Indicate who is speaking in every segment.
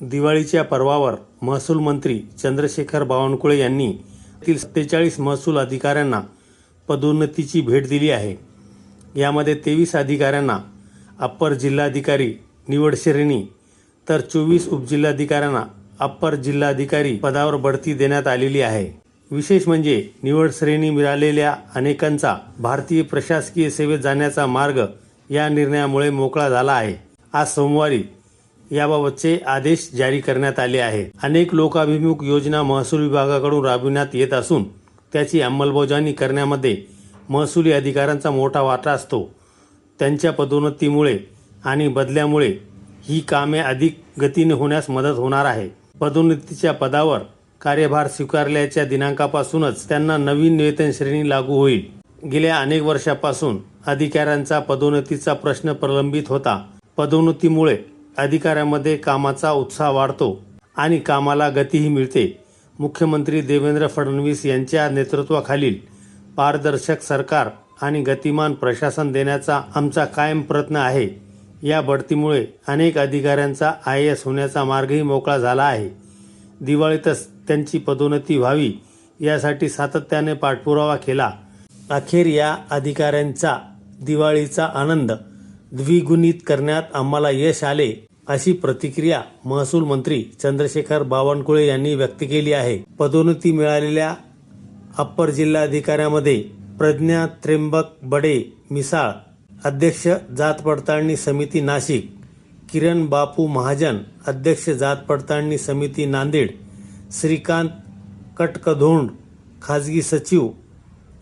Speaker 1: दिवाळीच्या पर्वावर महसूल मंत्री चंद्रशेखर बावनकुळे यांनी तील सत्तेचाळीस महसूल अधिकाऱ्यांना पदोन्नतीची भेट दिली आहे. यामध्ये तेवीस अधिकाऱ्यांना अप्पर जिल्हाधिकारी निवड श्रेणी तर चोवीस उपजिल्हाधिकाऱ्यांना अप्पर जिल्हाधिकारी पदावर बढती देण्यात आलेली आहे. विशेष म्हणजे निवड श्रेणी मिळालेल्या अनेकांचा भारतीय प्रशासकीय सेवेत जाण्याचा मार्ग या निर्णयामुळे मोकळा झाला आहे. आज सोमवारी याबाबतचे आदेश जारी करण्यात आले आहेत. अनेक लोकाभिमुख योजना महसूल विभागाकडून राबविण्यात येत असून त्याची अंमलबजावणी करण्यामध्ये महसुली अधिकाऱ्यांचा मोठा वाटा असतो. त्यांच्या पदोन्नतीमुळे आणि बदल्यामुळे ही कामे अधिक गतीने होण्यास मदत होणार आहे. पदोन्नतीच्या पदावर कार्यभार स्वीकारल्याच्या दिनांकापासूनच त्यांना नवीन वेतन श्रेणी लागू होईल. गेल्या अनेक वर्षापासून अधिकाऱ्यांचा पदोन्नतीचा प्रश्न प्रलंबित होता. पदोन्नतीमुळे अधिकाऱ्यांमध्ये कामाचा उत्साह वाढतो आणि कामाला गतीही मिळते. मुख्यमंत्री देवेंद्र फडणवीस यांच्या नेतृत्वाखालील पारदर्शक सरकार आणि गतिमान प्रशासन देण्याचा आमचा कायम प्रयत्न आहे. या बढतीमुळे अनेक अधिकाऱ्यांचा आय एस होण्याचा मार्गही मोकळा झाला आहे. दिवाळीतच त्यांची पदोन्नती व्हावी यासाठी सातत्याने पाठपुरावा केला. अखेर या अधिकाऱ्यांचा दिवाळीचा आनंद द्विगुणित करण्यात आम्हाला यश आले अशी प्रतिक्रिया महसूल मंत्री चंद्रशेखर बावनकुळे यांनी व्यक्त केली आहे. पदोन्नती मिळालेल्या अप्पर जिल्हाधिकाऱ्यामध्ये प्रज्ञा त्र्यंबक बडे मिसाळ अध्यक्ष जात पडताळणी समिती नाशिक किरण बापू महाजन अध्यक्ष जात पडताळणी समिती नांदेड श्रीकांत कटकधोंड खाजगी सचिव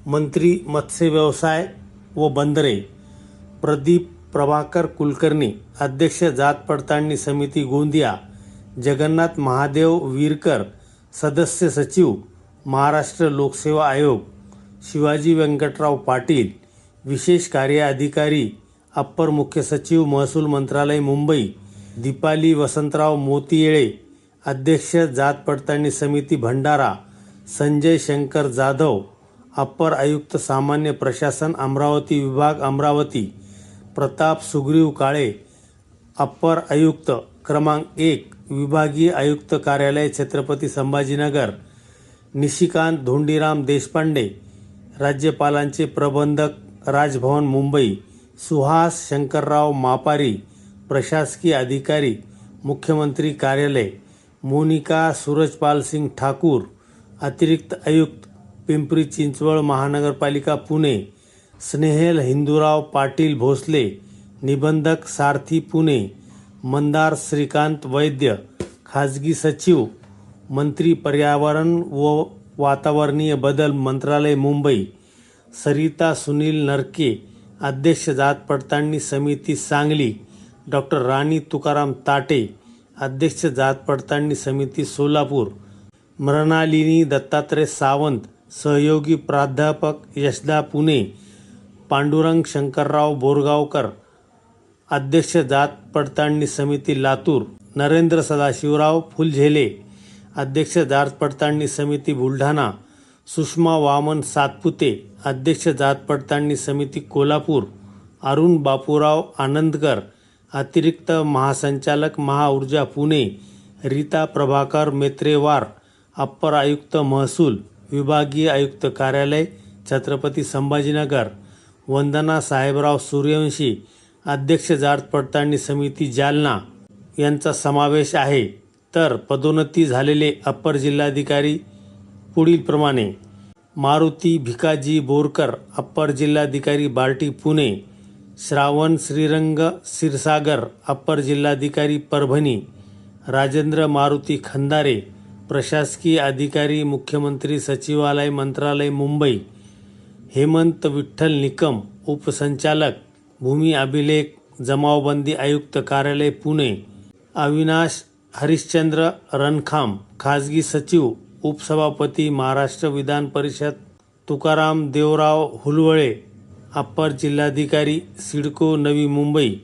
Speaker 1: मंत्री मत्स्य व्यवसाय व बंदरे प्रदीप प्रभाकर कुलकर्णी अध्यक्ष जात पडताळणी समिती गोंदिया जगन्नाथ महादेव वीरकर सदस्य सचिव महाराष्ट्र लोकसेवा आयोग शिवाजी व्यंकटराव पाटील विशेष कार्य अधिकारी अप्पर मुख्य सचिव महसूल मंत्रालय मुंबई दीपाली वसंतराव मोतीयेळे अध्यक्ष जात पडताळणी समिती भंडारा संजय शंकर जाधव अप्पर आयुक्त सामान्य प्रशासन अमरावती विभाग अमरावती प्रताप सुग्रीव काळे अप्पर आयुक्त क्रमांक एक विभागीय आयुक्त कार्यालय छत्रपती संभाजीनगर निशिकांत धोंडीराम देशपांडे राज्यपालांचे प्रबंधक राजभवन मुंबई सुहास शंकरराव मापारी प्रशासकीय अधिकारी मुख्यमंत्री कार्यालय मोनिका सूरजपाल सिंग ठाकूर अतिरिक्त आयुक्त पिंपरी चिंचवड महानगरपालिका पुणे स्नेहल हिंदूराव पाटील भोसले निबंधक सारथी पुणे मंदार श्रीकांत वैद्य खाजगी सचिव मंत्री पर्यावरण व वातावरणीय बदल मंत्रालय मुंबई सरिता सुनील नरके अध्यक्ष जात पडताळणी समिती सांगली डॉक्टर राणी तुकाराम ताटे अध्यक्ष जात पडताळणी समिती सोलापूर मृणालिनी दत्तात्रय सावंत सहयोगी प्राध्यापक यशदा पुणे पांडुरंग शंकरराव बोरगावकर अध्यक्ष जात पडताळणी समिती लातूर नरेंद्र सदाशिवराव फुलझेले अध्यक्ष जात पडताळणी समिती बुलढाणा सुषमा वामन सातपुते अध्यक्ष जात पडताळणी समिती कोल्हापूर अरुण बापूराव आनंदकर अतिरिक्त महासंचालक महाऊर्जा पुणे रीता प्रभाकर मेत्रेवार अप्पर आयुक्त महसूल विभागीय आयुक्त कार्यालय छत्रपती संभाजीनगर वंदना साहेबराव सूर्यवंशी अध्यक्ष जात पडताळणी समिती जालना यांचा समावेश आहे. तर पदोन्नती झालेले अप्पर जिल्हाधिकारी पुढीलप्रमाणे मारुती भिकाजी बोरकर अप्पर जिल्हाधिकारी बार्टी पुणे श्रावण श्रीरंग क्षीरसागर अप्पर जिल्हाधिकारी परभणी राजेंद्र मारुती खंदारे प्रशासकीय अधिकारी मुख्यमंत्री सचिवालय मंत्रालय मुंबई हेमंत विठ्ठल निकम उपसंचालक भूमी अभिलेख जमावबंदी आयुक्त कार्यालय पुणे अविनाश हरिश्चंद्र रणखाम खाजगी सचिव उपसभापती महाराष्ट्र विधान परिषद तुकाराम देवराव हुलवळे अप्पर जिल्हाधिकारी सिडको नवी मुंबई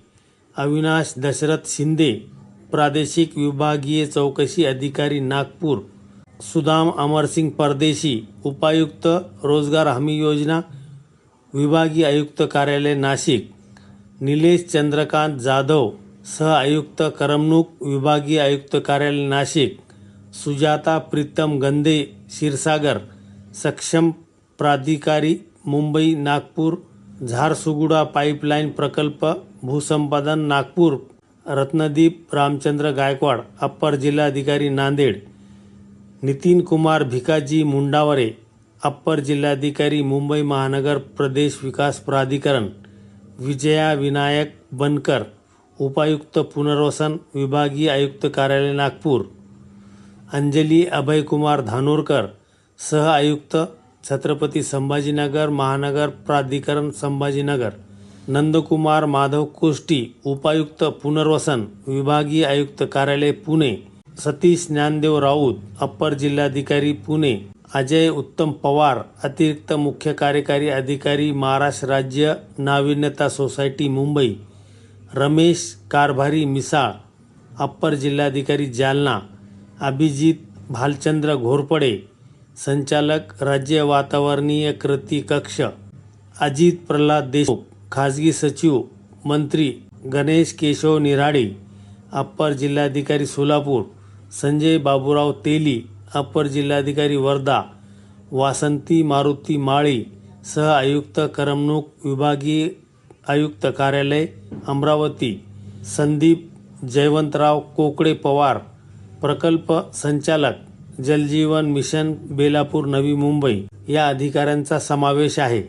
Speaker 1: अविनाश दशरथ शिंदे प्रादेशिक विभागीय चौकशी अधिकारी नागपूर सुदाम अमरसिंग परदेशी उपायुक्त रोजगार हमी योजना विभागीय आयुक्त कार्यालय नाशिक निलेश चंद्रकांत जाधव सह आयुक्त करमणूक विभागीय आयुक्त कार्यालय नाशिक सुजाता प्रीतम गंदे क्षीरसागर सक्षम प्राधिकारी मुंबई नागपूर झारसुगुडा पाईपलाईन प्रकल्प भूसंपादन नागपूर रत्नदीप रामचंद्र गायकवाड अप्पर जिल्हाधिकारी नांदेड. नितीन कुमार भिकाजी मुंडावरे अप्पर जिल्हाधिकारी मुंबई महानगर प्रदेश विकास प्राधिकरण विजया विनायक बनकर उपायुक्त पुनर्वसन विभागीय आयुक्त कार्यालय नागपूर अंजली अभयकुमार धानोरकर सह आयुक्त छत्रपती संभाजीनगर महानगर प्राधिकरण संभाजीनगर नंदकुमार माधव कोष्टी उपायुक्त पुनर्वसन विभागीय आयुक्त कार्यालय पुणे सतीश ज्ञानदेव राऊत अप्पर जिल्हाधिकारी पुणे अजय उत्तम पवार अतिरिक्त मुख्य कार्यकारी अधिकारी महाराष्ट्र राज्य नाविन्यता सोसायटी मुंबई रमेश कारभारी मिसाळ अप्पर जिल्हाधिकारी जालना अभिजित भालचंद्र घोरपडे संचालक राज्य वातावरणीय कृती कक्ष अजित प्रल्हाद देशमुख खाजगी सचिव मंत्री गणेश केशव निराडे अप्पर जिल्हाधिकारी सोलापूर संजय बाबूराव तेली अपर जिल्हाधिकारी वर्धा वासंती मारुती माळी सह आयुक्त करमणूक विभागीय आयुक्त कार्यालय अमरावती संदीप जयवंतराव कोकडे पवार प्रकल्प संचालक जलजीवन मिशन बेलापूर नवी मुंबई या अधिकाऱ्यांचा समावेश आहे.